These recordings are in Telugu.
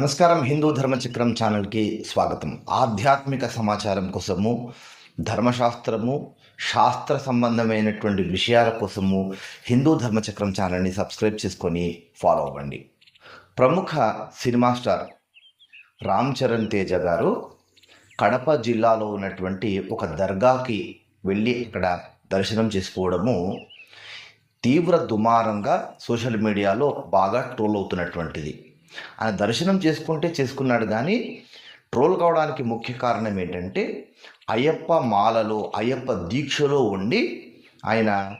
నమస్కారం. హిందూ ధర్మచక్రం ఛానల్కి స్వాగతం. ఆధ్యాత్మిక సమాచారం కోసము ధర్మశాస్త్రము శాస్త్ర సంబంధమైనటువంటి విషయాల కోసము హిందూ ధర్మచక్రం ఛానల్ని సబ్స్క్రైబ్ చేసుకొని ఫాలో అవ్వండి. ప్రముఖ సినిమా స్టార్ రామ్ చరణ్ తేజ గారు కడప జిల్లాలో ఉన్నటువంటి ఒక దర్గాకి వెళ్ళి ఇక్కడ దర్శనం చేసుకోవడము తీవ్ర దుమారంగా సోషల్ మీడియాలో బాగా ట్రోల్ అవుతున్నటువంటిది. ఆయన దర్శనం చేసుకుంటే చేసుకున్నాడు కానీ ట్రోల్ కావడానికి ముఖ్య కారణం ఏంటంటే అయ్యప్ప మాలలో అయ్యప్ప దీక్షలో ఉండి ఆయన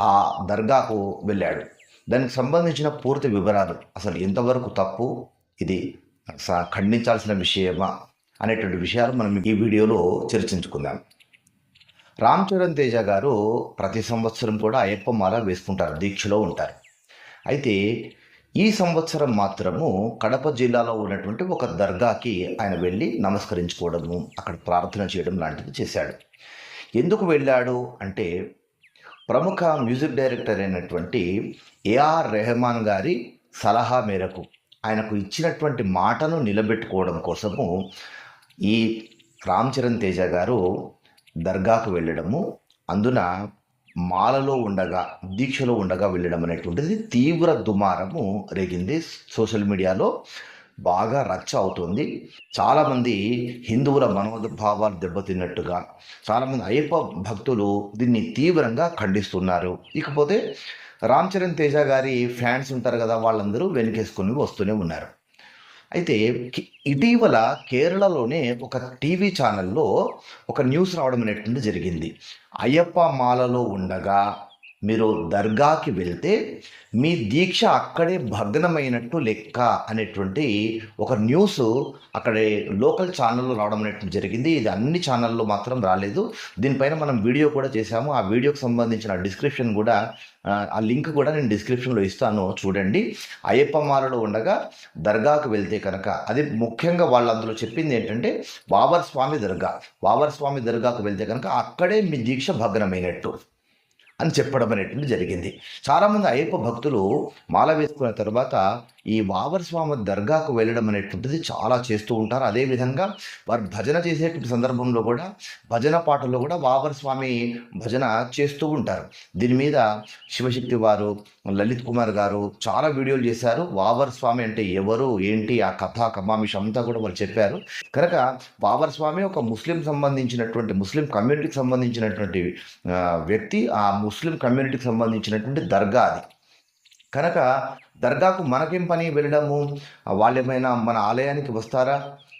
ఆ దర్గాకు వెళ్ళాడు. దానికి సంబంధించిన పూర్తి వివరాలు అసలు ఎంతవరకు తప్పు ఇది స- ఖండించాల్సిన విషయమా అనేటువంటి విషయాలు మనం ఈ వీడియోలో చర్చించుకుందాం. రామ్ చరణ్ తేజ గారు ప్రతి సంవత్సరం కూడా అయ్యప్ప మాల వేసుకుంటారు దీక్షలో ఉంటారు. అయితే ఈ సంవత్సరం మాత్రము కడప జిల్లాలో ఉన్నటువంటి ఒక దర్గాకి ఆయన వెళ్ళి నమస్కరించుకోవడము అక్కడ ప్రార్థన చేయడం లాంటిది చేశాడు. ఎందుకు వెళ్ళాడు అంటే ప్రముఖ మ్యూజిక్ డైరెక్టర్ అయినటువంటి ఏఆర్ రెహమాన్ గారి సలహా మేరకు ఆయనకు ఇచ్చినటువంటి మాటను నిలబెట్టుకోవడం కోసము ఈ రామ్ చరణ్ తేజ గారు దర్గాకు వెళ్ళడము. అందున మాలలో ఉండగా దీక్షలో ఉండగా వెళ్ళడం అనేటువంటిది తీవ్ర దుమారము రేగింది. సోషల్ మీడియాలో బాగా రచ్చ అవుతుంది. చాలామంది హిందువుల మనోభావాలు దెబ్బతిన్నట్టుగా చాలామంది అయ్యప్ప భక్తులు దీన్ని తీవ్రంగా ఖండిస్తున్నారు. ఇకపోతే రామ్ చరణ్ తేజ గారి ఫ్యాన్స్ ఉంటారు కదా వాళ్ళందరూ వెనుకేసుకుని వస్తూనే ఉన్నారు. అయితే ఇటీవల కేరళలోనే ఒక టీవీ ఛానల్లో ఒక న్యూస్ రావడం అనేటువంటి జరిగింది. అయ్యప్ప మాలలో ఉండగా మీరు దర్గాకి వెళ్తే మీ దీక్ష అక్కడే భగ్నమైనట్టు లెక్క అనేటువంటి ఒక న్యూస్ అక్కడే లోకల్ ఛానల్లో రావడం అనేటువంటి జరిగింది. ఇది అన్ని ఛానల్లో మాత్రం రాలేదు. దీనిపైన మనం వీడియో కూడా చేశాము. ఆ వీడియోకి సంబంధించిన డిస్క్రిప్షన్ కూడా ఆ, ఆ లింక్ కూడా నేను డిస్క్రిప్షన్లో ఇస్తాను చూడండి. అయ్యప్ప మాలలో ఉండగా దర్గాకు వెళ్తే కనుక అది ముఖ్యంగా వాళ్ళు అందులో చెప్పింది ఏంటంటే బాబర్ స్వామి దర్గా. బాబర్ స్వామి దర్గాకు వెళ్తే కనుక అక్కడే మీ దీక్ష భగ్నమైనట్టు. అని చెప్పడం అనేటువంటి జరిగింది చాలామంది అయ్యప్ప భక్తులు మాల వేసుకున్న తర్వాత ఈ వావర్ స్వామి దర్గాకు వెళ్ళడం అనేటువంటిది చాలా చేస్తూ ఉంటారు. అదేవిధంగా వారు భజన చేసేటువంటి సందర్భంలో కూడా భజన పాటల్లో కూడా వావర్ స్వామి భజన చేస్తూ ఉంటారు. దీని మీద శివశక్తి వారు లలిత్ కుమార్ గారు చాలా వీడియోలు చేశారు. వావర్ స్వామి అంటే ఎవరు ఏంటి ఆ కథ కమామిషం అంతా కూడా వాళ్ళు చెప్పారు. కనుక బాబర్ స్వామి ఒక ముస్లిం సంబంధించినటువంటి ముస్లిం కమ్యూనిటీకి సంబంధించినటువంటి వ్యక్తి ఆ ముస్లిం కమ్యూనిటీకి సంబంధించినటువంటి దర్గా అది. కనుక దర్గాకు మనకేం పని? వెళ్ళడము. వాళ్ళేమైనా మన ఆలయానికి వస్తారా?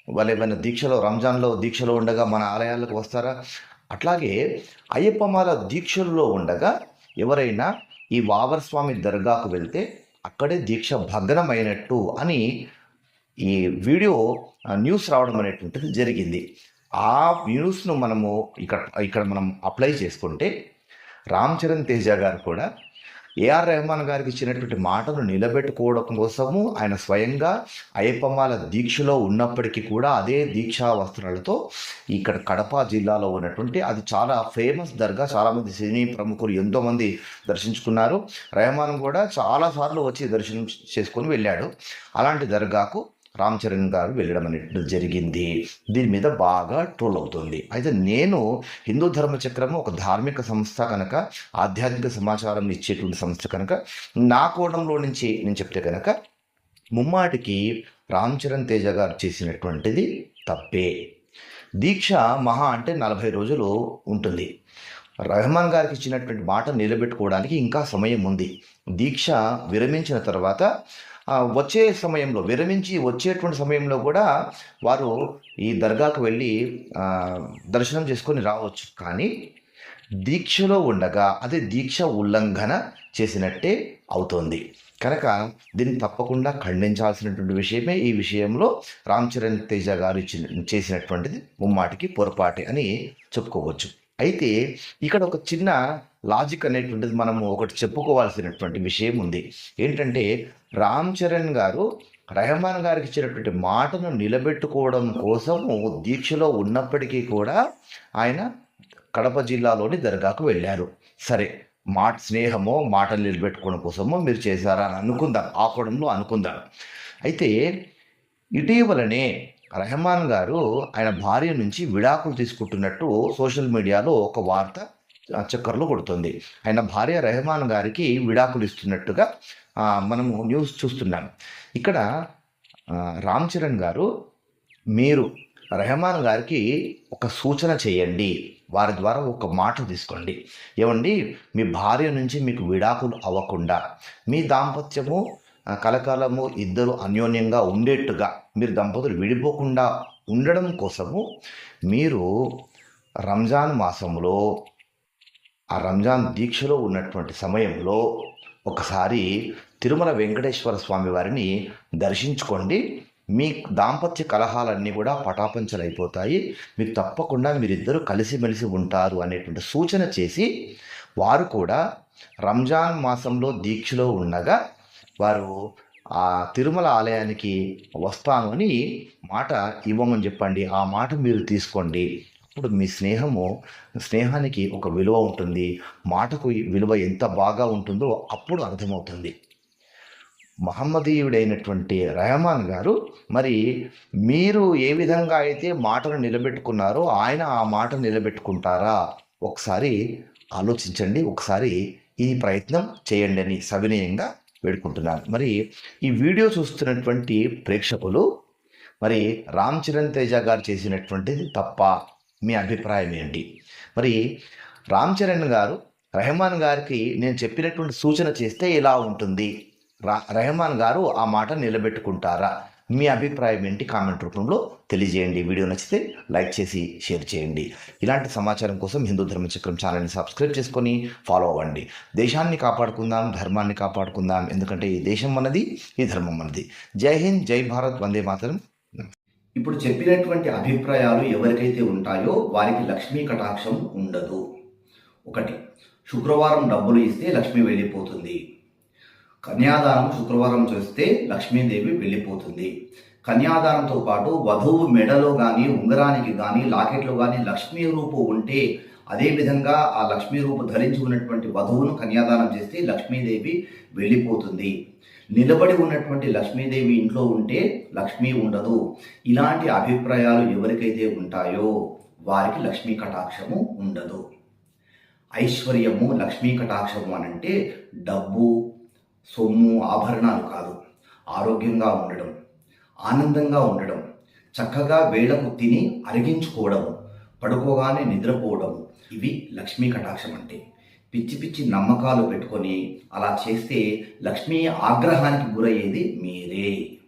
వాళ్ళు ఏమైనా దీక్షలో రంజాన్లో దీక్షలో ఉండగా మన ఆలయాలకు వస్తారా? అట్లాగే అయ్యప్పమాల దీక్షల్లో ఉండగా ఎవరైనా ఈ వావర్ స్వామి దర్గాకు వెళ్తే అక్కడే దీక్ష భగ్నమైనట్టు అని ఈ వీడియో న్యూస్ రావడం అనేటువంటిది జరిగింది. ఆ న్యూస్ను మనము ఇక్కడ ఇక్కడ మనం అప్లై చేసుకుంటే రామ్ చరణ్ తేజ గారు కూడా ఏఆర్ రెహమాన్ గారికి ఇచ్చినటువంటి మాటను నిలబెట్టుకోవడం కోసము ఆయన స్వయంగా అయ్యప్పమాల దీక్షలో ఉన్నప్పటికీ కూడా అదే దీక్షా వస్త్రాలతో ఇక్కడ కడప జిల్లాలో ఉన్నటువంటి అది చాలా ఫేమస్ దర్గా. చాలామంది సినీ ప్రముఖులు ఎంతోమంది దర్శించుకున్నారు. రెహమాన్ కూడా చాలాసార్లు వచ్చి దర్శనం చేసుకొని వెళ్ళాడు. అలాంటి దర్గాకు రామ్ చరణ్ గారు వెళ్ళడం అనేది జరిగింది. దీని మీద బాగా ట్రోల్ అవుతుంది. అయితే నేను హిందూ ధర్మ చక్రము ఒక ధార్మిక సంస్థ కనుక ఆధ్యాత్మిక సమాచారం ఇచ్చేటువంటి సంస్థ కనుక నా కోణంలో నుంచి నేను చెప్తే కనుక ముమ్మాటికి రామ్ చరణ్ తేజ గారు చేసినటువంటిది తప్పే. దీక్ష మహా అంటే నలభై రోజులు ఉంటుంది. రెహమాన్ గారికి ఇచ్చినటువంటి మాట నిలబెట్టుకోవడానికి ఇంకా సమయం ఉంది. దీక్ష విరమించిన తర్వాత వచ్చే సమయంలో విరమించి వచ్చేటువంటి సమయంలో కూడా వారు ఈ దర్గాకు వెళ్ళి దర్శనం చేసుకొని రావచ్చు. కానీ దీక్షలో ఉండగా అదే దీక్ష ఉల్లంఘన చేసినట్టే అవుతోంది. కనుక దీన్ని తప్పకుండా ఖండించాల్సినటువంటి విషయమే ఈ విషయంలో రామ్ చరణ్ తేజ గారు ఇచ్చిన చేసినటువంటిది ముమ్మాటికి పొరపాటే అని చెప్పుకోవచ్చు. అయితే ఇక్కడ ఒక చిన్న లాజిక్ అనేటువంటిది మనము ఒకటి చెప్పుకోవాల్సినటువంటి విషయం ఉంది. ఏంటంటే రామ్ చరణ్ గారు రెహమాన్ గారికి ఇచ్చినటువంటి మాటను నిలబెట్టుకోవడం కోసము దీక్షలో ఉన్నప్పటికీ కూడా ఆయన కడప జిల్లాలోని దర్గాకు వెళ్ళారు. సరే మాట స్నేహమో మాటలు నిలబెట్టుకోవడం కోసమో మీరు చేశారా అని అనుకుందాం. ఆ కోణంలో అనుకుందాం. అయితే ఇటీవలనే రెహమాన్ గారు ఆయన భార్య నుంచి విడాకులు తీసుకుంటున్నట్టు సోషల్ మీడియాలో ఒక వార్త చక్కర్లు కొడుతుంది. ఆయన భార్య రెహమాన్ గారికి విడాకులు ఇస్తున్నట్టుగా మనము న్యూస్ చూస్తున్నాం. ఇక్కడ రామ్ చరణ్ గారు మీరు రెహమాన్ గారికి ఒక సూచన చేయండి. వారి ద్వారా ఒక మాట తీసుకోండి. ఏమండి? మీ భార్య నుంచి మీకు విడాకులు అవ్వకుండా మీ దాంపత్యము కలకాలము ఇద్దరు అన్యోన్యంగా ఉండేట్టుగా మీరు దంపతులు విడిపోకుండా ఉండడం కోసము మీరు రంజాన్ మాసంలో ఆ రంజాన్ దీక్షలో ఉన్నటువంటి సమయంలో ఒకసారి తిరుమల వెంకటేశ్వర స్వామి వారిని దర్శించుకోండి. మీ దాంపత్య కలహాలన్నీ కూడా పటాపంచలైపోతాయి. మీకు తప్పకుండా మీరిద్దరూ కలిసిమెలిసి ఉంటారు అనేటువంటి సూచన చేసి వారు కూడా రంజాన్ మాసంలో దీక్షలో ఉండగా వారు ఆ తిరుమల ఆలయానికి వస్తాను అని మాట ఇవ్వమని చెప్పండి. ఆ మాట మీరు తీసుకోండి. అప్పుడు మీ స్నేహము స్నేహానికి ఒక విలువ ఉంటుంది. మాటకు విలువ ఎంత బాగా ఉంటుందో అప్పుడు అర్థమవుతుంది. మహమ్మదీయుడైనటువంటి రెహమాన్ గారు మరి మీరు ఏ విధంగా అయితే మాటను నిలబెట్టుకున్నారో ఆయన ఆ మాట నిలబెట్టుకుంటారా? ఒకసారి ఆలోచించండి. ఒకసారి ఈ ప్రయత్నం చేయండి అని సవినయంగా వేడుకుంటున్నాను. మరి ఈ వీడియో చూస్తున్నటువంటి ప్రేక్షకులు మరి రామ్ చరణ్ తేజ గారు చేసినటువంటిది తప్ప మీ అభిప్రాయం ఏంటి? మరి రామ్ చరణ్ గారు రెహమాన్ గారికి నేను చెప్పినటువంటి సూచన చేస్తే ఇలా ఉంటుంది? రా రెహమాన్ గారు ఆ మాట నిలబెట్టుకుంటారా? మీ అభిప్రాయం ఏంటి కామెంట్ రూపంలో తెలియజేయండి. వీడియో నచ్చితే లైక్ చేసి షేర్ చేయండి. ఇలాంటి సమాచారం కోసం హిందూ ధర్మచక్రం ఛానల్ని సబ్స్క్రైబ్ చేసుకొని ఫాలో అవ్వండి. దేశాన్ని కాపాడుకుందాం ధర్మాన్ని కాపాడుకుందాం. ఎందుకంటే ఈ దేశం మనది ఈ ధర్మం మనది. జై హింద్ జై భారత్ వందే మాతరం. ఇప్పుడు చెప్పినటువంటి అభిప్రాయాలు ఎవరికైతే ఉంటాయో వారికి లక్ష్మీ కటాక్షం ఉండదు. ఒకటి శుక్రవారం డబ్బులు ఇస్తే లక్ష్మి వెళ్ళిపోతుంది. కన్యాదానం శుక్రవారం చేస్తే లక్ష్మీదేవి వెళ్ళిపోతుంది. కన్యాదానంతో పాటు వధువు మెడలో కానీ ఉంగరానికి కానీ లాకెట్లో కానీ లక్ష్మీ రూపు ఉంటే అదేవిధంగా ఆ లక్ష్మీ రూపు ధరించి ఉన్నటువంటి వధువును కన్యాదానం చేస్తే లక్ష్మీదేవి వెళ్ళిపోతుంది. నిలబడి ఉన్నటువంటి లక్ష్మీదేవి ఇంట్లో ఉంటే లక్ష్మీ ఉండదు. ఇలాంటి అభిప్రాయాలు ఎవరికైతే ఉంటాయో వారికి లక్ష్మీ కటాక్షము ఉండదు. ఐశ్వర్యము లక్ష్మీ కటాక్షము అనంటే డబ్బు సొమ్ము ఆభరణాలు కాదు. ఆరోగ్యంగా ఉండడం ఆనందంగా ఉండడం చక్కగా వేళకు తిని అరిగించుకోవడం పడుకోగానే నిద్రపోవడం ఇవి లక్ష్మీ కటాక్షం అంటే. పిచ్చి పిచ్చి నమ్మకాలు పెట్టుకొని అలా చేస్తే లక్ష్మీ ఆగ్రహానికి గురయ్యేది మీరే.